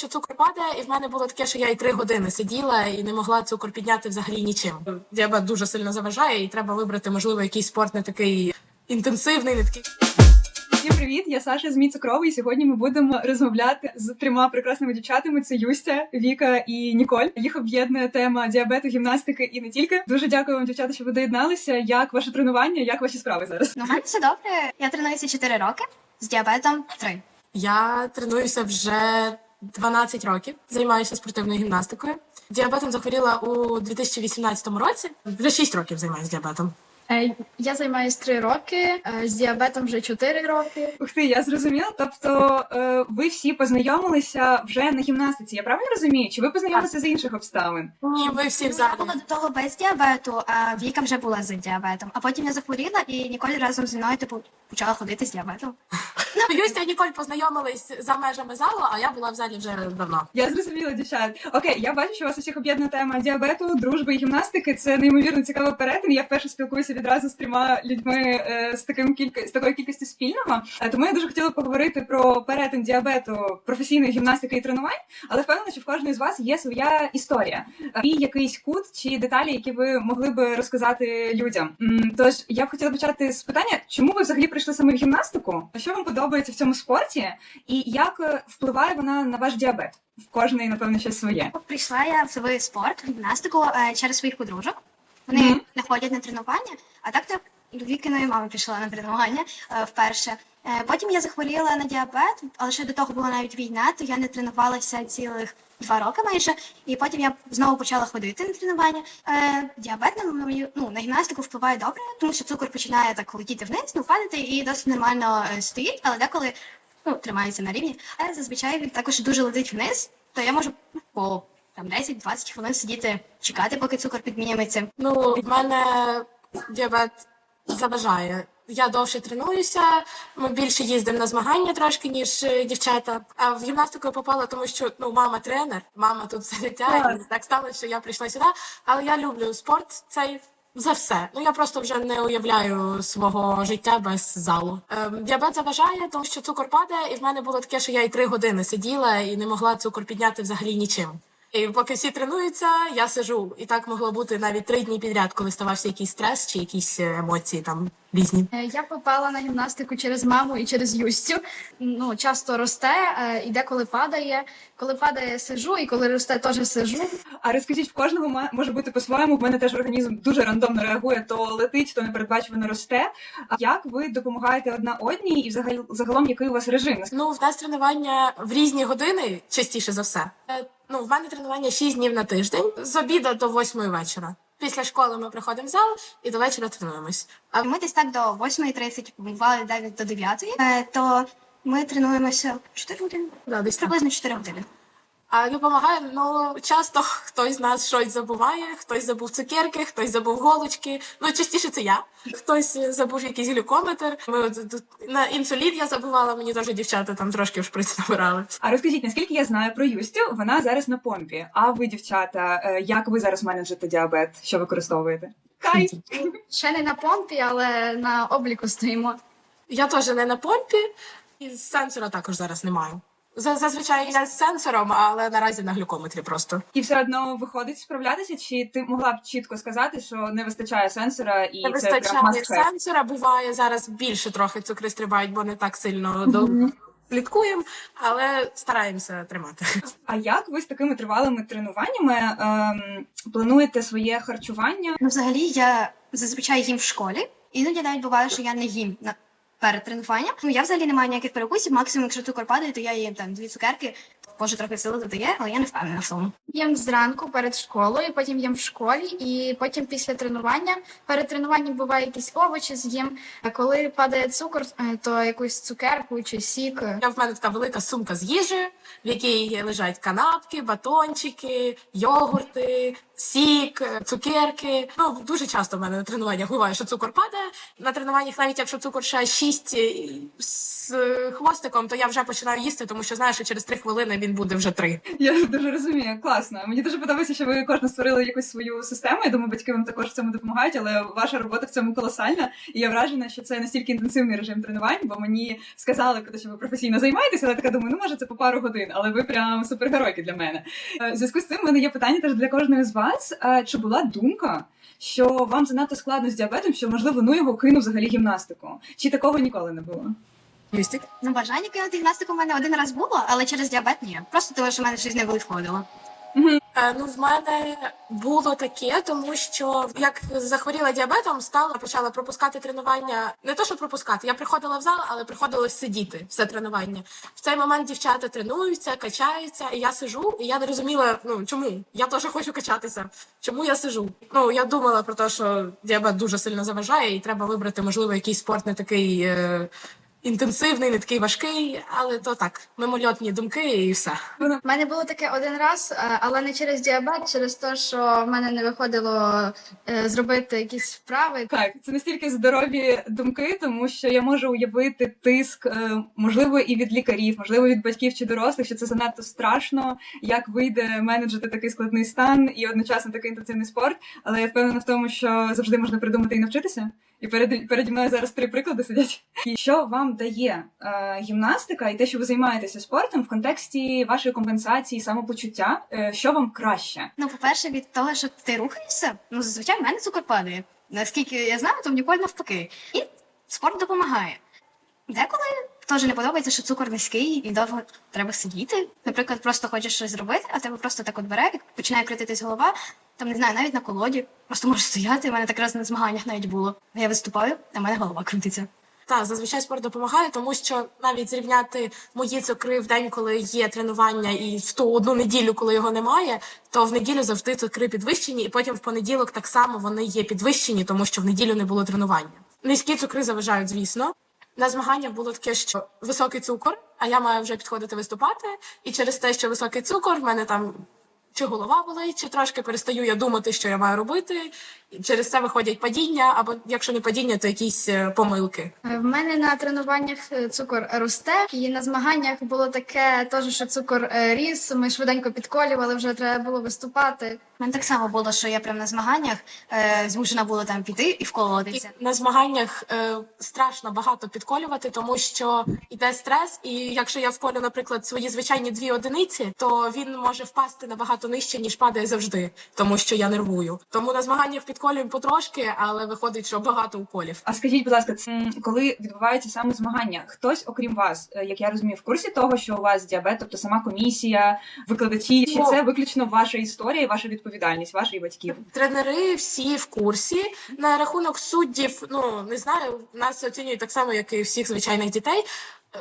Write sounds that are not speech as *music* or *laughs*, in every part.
що цукор падає, і в мене було таке, що я і три години сиділа і не могла цукор підняти взагалі нічим. Діабет дуже сильно заважає, і треба вибрати, можливо, якийсь спорт не такий інтенсивний, не такий. Всім привіт! Я Саша з Мій Цукровий. І сьогодні ми будемо розмовляти з трьома прекрасними дівчатами: це Юстя, Віка і Ніколь. Їх об'єднує тема діабету, гімнастики і не тільки. Дуже дякую вам, дівчата, що ви доєдналися. Як ваше тренування? Як ваші справи зараз? Ну, все добре. Я тренуюся 4 роки з діабетом 3. Я тренуюся вже 12 років, займаюся спортивною гімнастикою. Діабетом захворіла у 2018 році. Вже 6 років займаюся діабетом. Е, Я займаюся три роки, е, з діабетом вже чотири роки. Ух ти, я зрозуміла. Тобто, е, ви всі познайомилися вже на гімнастиці. Я правильно розумію? Чи ви познайомилися з інших обставин? Ні, ми всі в Я була до того без діабету, а Віка вже була з діабетом. А потім я захворіла, і Ніколь разом зі мною типу почала ходити з діабетом. Юстя і Ніколь познайомились за межами залу, а я була в залі вже давно. Я зрозуміла, дівчат. Окей, я бачу, що у вас усіх об'єднана тема діабету, дружби і гімнастики. Це неймовірно цікавий перетин. Я вперше спілкуюся відразу з трьома людьми е, з таким кілька з такою кількістю спільного. Е, тому я дуже хотіла поговорити про перетин діабету, професійної гімнастики і тренувань, але впевнена, що в кожної з вас є своя історія Е, і якийсь кут чи деталі, які ви могли би розказати людям. Тож я б хотіла почати з питання, чому ви взагалі прийшли саме в гімнастику? Що вам подобається в цьому спорті, і як е, впливає вона на ваш діабет? В кожної, напевно, щось своє. Прийшла я в свій спорт, в гімнастику е, через своїх подружок. Вони Мгм. не ходять на тренування, а так то до Вікиної мами пішла на тренування е, вперше. Е, Потім я захворіла на діабет, але ще до того була навіть війна, то я не тренувалася цілих два роки майже. І потім я знову почала ходити на тренування. Е, Діабет на мою ну на гімнастику впливає добре, тому що цукор починає так летіти вниз, ну падати і досить нормально е, стоїть, але деколи ну, тримається на рівні. Але зазвичай він також дуже летить вниз, то я можу по там 10-20 хвилин сидіти, чекати, поки цукор підмінюється. Ну, в мене діабет заважає. Я довше тренуюся, ми більше їздимо на змагання трошки, ніж е, дівчата. А в гімнастику я попала, тому що ну, мама тренер, мама тут все життя, і так сталося, що я прийшла сюди. Але я люблю спорт цей за все. Ну я просто вже не уявляю свого життя без залу. Ем, діабет заважає, тому що цукор падає, і в мене було таке, що я і три години сиділа і не могла цукор підняти взагалі нічим. І поки всі тренуються, я сижу. І так могло бути навіть три дні підряд, коли ставався якийсь стрес чи якісь е, емоції там різні. Е, Я попала на гімнастику через маму і через Юстю. Ну, часто росте е, і деколи падає. Коли падає, сижу, і коли росте, теж сижу. А розкажіть, в кожного ма- може бути по-своєму. В мене теж організм дуже рандомно реагує, то летить, то непередбачувано росте. А як ви допомагаєте одна одній, і взагалі загалом який у вас режим? Ну, в нас тренування в різні години, частіше за все. Ну, в мене тренування 6 днів на тиждень з обіда до 8 вечора. Після школи ми приходимо в зал і до вечора тренуємось. А Ми десь так до 8.30, бували навіть до 9, е, то ми тренуємося 4 години. да, десь так. Приблизно 4 години. А допомагає, ну часто хтось з нас щось забуває, хтось забув цукерки, хтось забув голочки. Ну частіше це я. Хтось забув якийсь глюкометр. Ми на інсулін я забувала, мені теж дівчата там трошки в шприц набирали. А розкажіть, наскільки я знаю про Юстю, вона зараз на помпі. А ви, дівчата, е, як ви зараз менеджете діабет? Що використовуєте? Кай! Ще не на помпі, але на обліку стоїмо. Я теж не на помпі, і сенсора також зараз не маю. За- Зазвичай я з сенсором, але наразі на глюкометрі просто. І все одно виходить справлятися, чи ти могла б чітко сказати, що не вистачає сенсора і Не це вистачає сенсора, буває зараз більше трохи цукри стрибають, бо не так сильно до слідкуємо, але стараємося тримати. А як ви з такими тривалими тренуваннями ем, плануєте своє харчування? Ну, взагалі, я зазвичай їм в школі. Іноді навіть буває, що я не їм на перед тренуванням. Ну я взагалі не маю ніяких перекусів. Максимум, якщо цукор падає, то я їм там дві цукерки. Може, трохи сили додає, але я не впевнена в тому. Їм зранку перед школою, потім їм в школі, і потім після тренування. Перед тренуванням буває якісь овочі з'їм. А коли падає цукор, е, то якусь цукерку чи сік. Я в мене така велика сумка з їжею, в якій лежать канапки, батончики, йогурти, сік, е, цукерки. Ну дуже часто в мене на тренуваннях буває, що цукор падає. На тренуваннях, навіть якщо цукор ще 6 з е, хвостиком, то я вже починаю їсти, тому що знаю, що через 3 хвилини він буде вже 3. Я дуже розумію, класно. Мені дуже подобається, що ви кожна створили якусь свою систему. Я думаю, батьки вам також в цьому допомагають, але ваша робота в цьому колосальна. І я вражена, що це настільки інтенсивний режим тренувань, бо мені сказали, що ви професійно займаєтеся, але я така думаю, ну може це по пару годин, але ви прям супергеройки для мене. Е, В зв'язку з цим в мене є питання теж для кожної з вас. Е, Чи була думка, що вам занадто складно з діабетом, що можливо ну його кину взагалі гімнастику? Чи такого ніколи не було? Містик? Ну, бажання кинути гімнастику в мене один раз було, але через діабет ні. Просто тому, що в мене щось не виходило. Е, Ну, в мене було таке, тому що як захворіла діабетом, стала почала пропускати тренування. Не то, що пропускати, я приходила в зал, але приходилось сидіти все тренування. В цей момент дівчата тренуються, качаються, і я сижу, і я не розуміла, ну чому я теж хочу качатися. Чому я сижу? Ну я думала про те, що діабет дуже сильно заважає, і треба вибрати, можливо, якийсь спорт не такий. Е- Інтенсивний, не такий важкий, але то так, мимольотні думки і все. У мене було таке один раз, е, але не через діабет, через те, що в мене не виходило е, зробити якісь вправи. Так, це настільки здорові думки, тому що я можу уявити тиск, е, можливо, і від лікарів, можливо, від батьків чи дорослих, що це занадто страшно, як вийде менеджити такий складний стан і одночасно такий інтенсивний спорт. Але я впевнена в тому, що завжди можна придумати і навчитися. І перед переді мною зараз три приклади сидять. І що вам дає е, гімнастика і те, що ви займаєтеся спортом в контексті вашої компенсації, самопочуття, е, що вам краще? Ну, по-перше, від того, що ти рухаєшся, ну зазвичай в мене цукор падає. Наскільки я знаю, то в Ніколь навпаки. І спорт допомагає. Деколи теж не подобається, що цукор низький і довго треба сидіти. Наприклад, просто хочеш щось зробити, а тебе просто так от бере починає крутитись голова. Там не знаю, навіть на колоді. Просто можеш стояти. У мене так раз на змаганнях навіть було. Я виступаю, а в мене голова крутиться. Так, зазвичай спорт допомагає, тому що навіть зрівняти мої цукри в день, коли є тренування, і в ту одну неділю, коли його немає, то в неділю завжди цукри підвищені, і потім в понеділок так само вони є підвищені, тому що в неділю не було тренування. Низькі цукри заважають, звісно. На змаганнях було таке, що високий цукор, а я маю вже підходити виступати, і через те, що високий цукор, в мене там чи голова болить, чи трошки перестаю я думати, що я маю робити. І через це виходять падіння, або якщо не падіння, то якісь е, помилки. Е, В мене на тренуваннях е, цукор росте, і на змаганнях було таке, теж, що цукор ріс. Ми швиденько підколювали, вже треба було виступати. У мене так само було, що я прям на змаганнях е, змушена була там піти і І на змаганнях е, страшно багато підколювати, тому що йде стрес, і якщо я вколю, наприклад, свої звичайні дві одиниці, то він може впасти набагато нижче, ніж падає завжди, тому що я нервую. Тому на змаганнях підколюємо потрошки, але виходить, що багато уколів. А скажіть, будь ласка, це, коли відбуваються саме змагання, хтось, окрім вас, е, як я розумію, в курсі того, що у вас діабет, тобто сама комісія, викладачі, чи Ну. це виключно ваша історія, і ваша відповідальність, ваших батьків? Тренери всі в курсі. На рахунок суддів, ну не знаю, нас оцінюють так само, як і всіх звичайних дітей.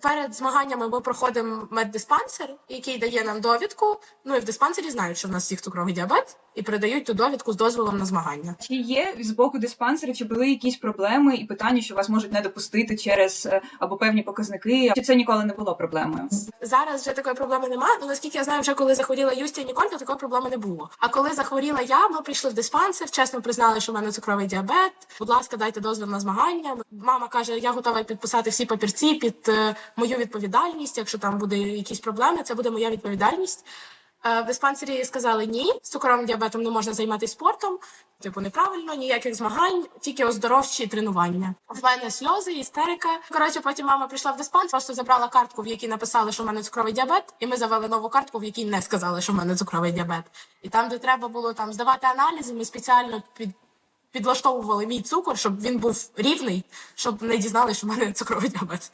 Перед змаганнями ми проходимо меддиспансер, який дає нам довідку. Ну і в диспансері знають, що в нас всіх цукровий діабет, і передають ту довідку з дозволом на змагання. Чи є з боку диспансера, чи були якісь проблеми і питання, що вас можуть не допустити через е, або певні показники? Чи це ніколи не було проблемою? Зараз вже такої проблеми немає. Ну наскільки я знаю, вже коли захворіла Юстя і Ніколь, то такої проблеми не було. А коли захворіла я, ми прийшли в диспансер, чесно признали, що в мене цукровий діабет. Будь ласка, дайте дозвіл на змагання. Мама каже, я готова підписати всі папірці під е, мою відповідальність. Якщо там буде якісь проблеми, це буде моя відповідальність. В диспансері сказали ні, з цукровим діабетом не можна займатися спортом. Типу, неправильно, ніяких змагань, тільки оздоровчі тренування. В мене сльози, істерика. Коротше, потім мама прийшла в диспансер, просто забрала картку, в якій написали, що в мене цукровий діабет, і ми завели нову картку, в якій не сказали, що в мене цукровий діабет. І там, де треба було там здавати аналізи, ми спеціально під. Підлаштовували мій цукор, щоб він був рівний, щоб не дізнали, що в мене цукровий діабет.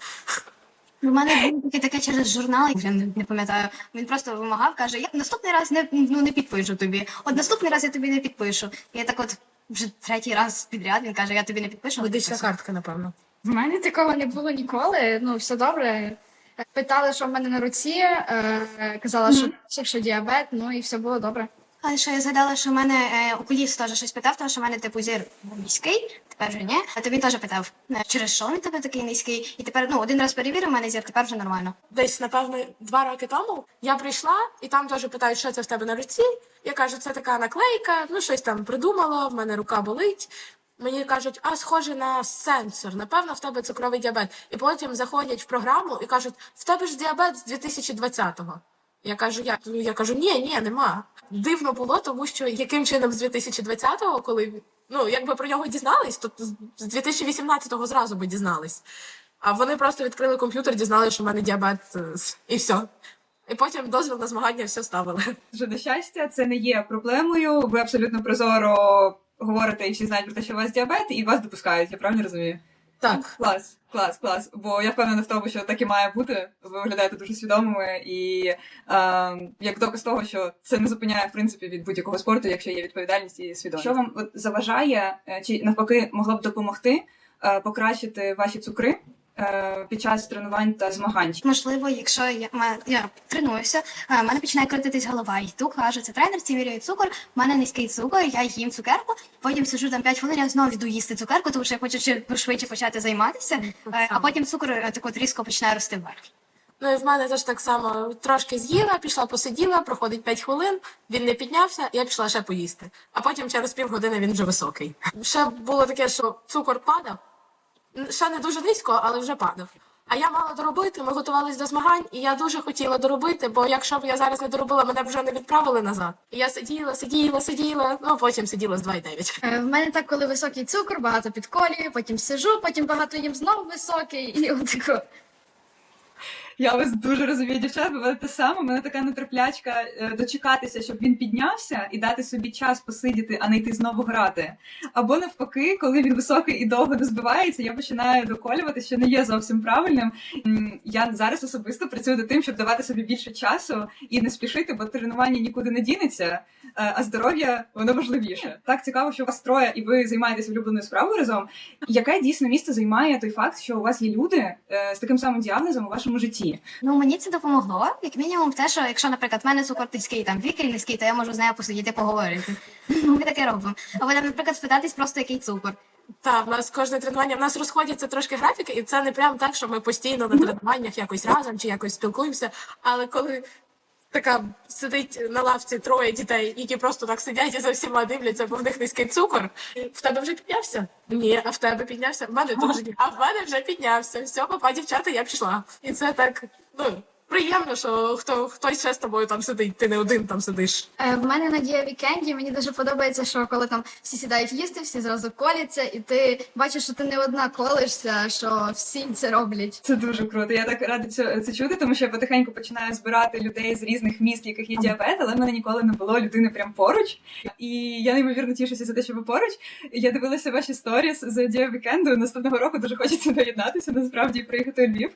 У мене було таке, таке через журнал, я не, не пам'ятаю. Він просто вимагав, каже: я наступний раз не, ну, не підпишу тобі. От наступний раз я тобі не підпишу. І я так от вже третій раз підряд він каже, я тобі не підпишу. Медична картка, напевно. В мене такого не було ніколи. Ну, все добре. Питали, що в мене на руці, е, казала, що, що діабет, ну і все було добре. Але що я згадала, що в мене е, окуліст теж щось питав, тому що в мене типу зір низький, тепер вже ні. А то він теж питав, е, через що він тебе такий низький. І тепер ну один раз перевірив, в мене зір, тепер вже нормально. Десь, напевно, два роки тому я прийшла, і там теж питають, що це в тебе на руці. Я кажу, це така наклейка, ну щось там придумала, в мене рука болить. Мені кажуть, а схоже на сенсор, напевно, в тебе цукровий діабет. І потім заходять в програму і кажуть, в тебе ж діабет з 2020-го. Я кажу, як? Ну, я кажу, ні, ні, нема. Дивно було, тому що яким чином з 2020-го, коли ну, якби про нього дізнались, то з- з 2018-го зразу би дізнались. А вони просто відкрили комп'ютер, дізналися, що в мене діабет, е, і все. І потім дозвіл на змагання все ставили. Дуже на щастя, це не є проблемою. Ви абсолютно прозоро говорите і всі знають про те, що у вас діабет, і вас допускають. Я правильно розумію? Так. Клас, клас, клас. Бо я впевнена в тому, що так і має бути. Ви виглядаєте дуже свідомими, і е, як доказ того, що це не зупиняє в принципі від будь-якого спорту, якщо є відповідальність і свідомість. Що вам от заважає, е, чи навпаки могло б допомогти е, покращити ваші цукри е, під час тренувань та змагань? Можливо, якщо я, ма- я тренуюся, е, в мене починає крутитись голова. Йду, кажу, це тренер, ці міряють цукор, в мене низький цукор, я їм цукерку, потім сиджу там 5 хвилин, я знову йду їсти цукерку, тому що я хочу ще швидше почати займатися, е, а потім цукор е, так от різко починає рости вверх. Ну і в мене теж так само трошки з'їла, пішла посиділа, проходить 5 хвилин, він не піднявся, я пішла ще поїсти. А потім через півгодини він вже високий. Ще було таке, що цукор падав, ще не дуже низько, але вже падав. А я мала доробити, ми готувалися до змагань, і я дуже хотіла доробити, бо якщо б я зараз не доробила, мене б вже не відправили назад. І я сиділа, сиділа, сиділа, ну а потім сиділа з 2,9. Е, В мене так, коли високий цукор, багато підколюю, потім сижу, потім багато їм знову високий, і отако. Я вас дуже розумію, дівчат, бо те саме, в мене така нетерплячка е, дочекатися, щоб він піднявся і дати собі час посидіти, а не йти знову грати. Або навпаки, коли він високий і довго не збивається, я починаю доколювати, що не є зовсім правильним. Я зараз особисто працюю над тим, щоб давати собі більше часу і не спішити, бо тренування нікуди не дінеться, е, а здоров'я воно важливіше. Так цікаво, що у вас троє, і ви займаєтесь улюбленою справою разом. Яке дійсно місце займає той факт, що у вас є люди е, з таким самим діагнозом у вашому житті? Ну мені це допомогло, як мінімум, те, що якщо, наприклад, в мене цукор низький, там віки низький, то я можу з нею посидіти поговорити. Ну, *laughs* Ми таке робимо. Або, наприклад, спитатись просто, який цукор. Так, в нас кожне тренування, в нас розходяться трошки графіки, і це не прям так, що ми постійно на тренуваннях якось разом чи якось спілкуємося. Але коли така сидить на лавці троє дітей, які просто так сидять і за всіма дивляться, бо в них низький цукор, в тебе вже піднявся? Ні, а в тебе піднявся? В мене *laughs* дуже ні. А в мене вже піднявся. Все, папа, дівчата, я пішла. І це так, ну. Приємно, що хто хтось ще з тобою там сидить, ти не один там сидиш. Е, В мене на дія вікенді мені дуже подобається, що коли там всі сідають їсти, всі зразу коляться, і ти бачиш, що ти не одна колишся, що всі це роблять. Це дуже круто. Я так рада це, це чути, тому що я потихеньку починаю збирати людей з різних міст, в яких є діабет, але в мене ніколи не було людини прям поруч. І я неймовірно тішуся за те, що ви поруч. Я дивилася ваші сторіс з дія вікенду. Наступного року дуже хочеться доєднатися, насправді приїхати у Львів.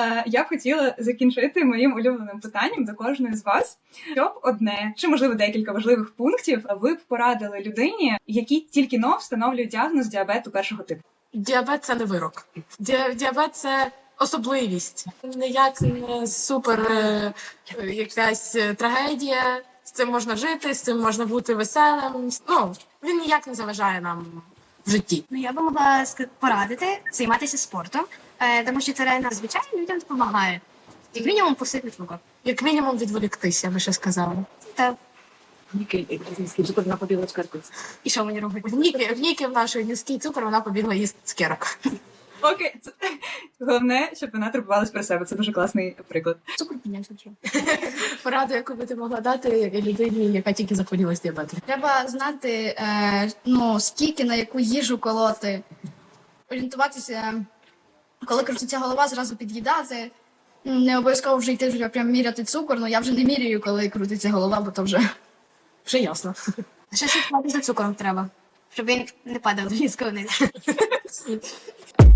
Е, Я б хотіла закінчити моїм улюбленим питанням до кожної з вас, щоб одне чи можливо декілька важливих пунктів ви б порадили людині, які тільки но встановлюють діагноз діабету першого типу. Діабет це не вирок. Ді- Діабет це особливість. Ніяк не супер е, е, якась е, трагедія. З цим можна жити, з цим можна бути веселим. Ну він ніяк не заважає нам в житті. Ну я би могла порадити займатися спортом, е, тому що це реально звичайно людям допомагає. Як мінімум посити цукор. Як мінімум відволіктись, я би ще сказала. Та Ніки, низький цукор на побігла цукерку. і що мені робити? В Ніки, в Ніки в нашої низький цукор вона побігла їсти цукерок. Окей, це головне, щоб вона турбувалась про себе. Це дуже класний приклад. Цукор піднявся чи? *laughs* Пораду, яку би ти могла дати людині, яка тільки захворіла з діабетом. Треба знати, е, ну, скільки на яку їжу колоти, орієнтуватися, коли крутиться голова, зразу під'їдати. Ну, Не обов'язково вже йти вже прям міряти цукор, але я вже не міряю, коли крутиться голова, бо то вже. *laughs* Вже ясно. Ще слідкувати за цукором треба, щоб він не падав різко вниз. *laughs*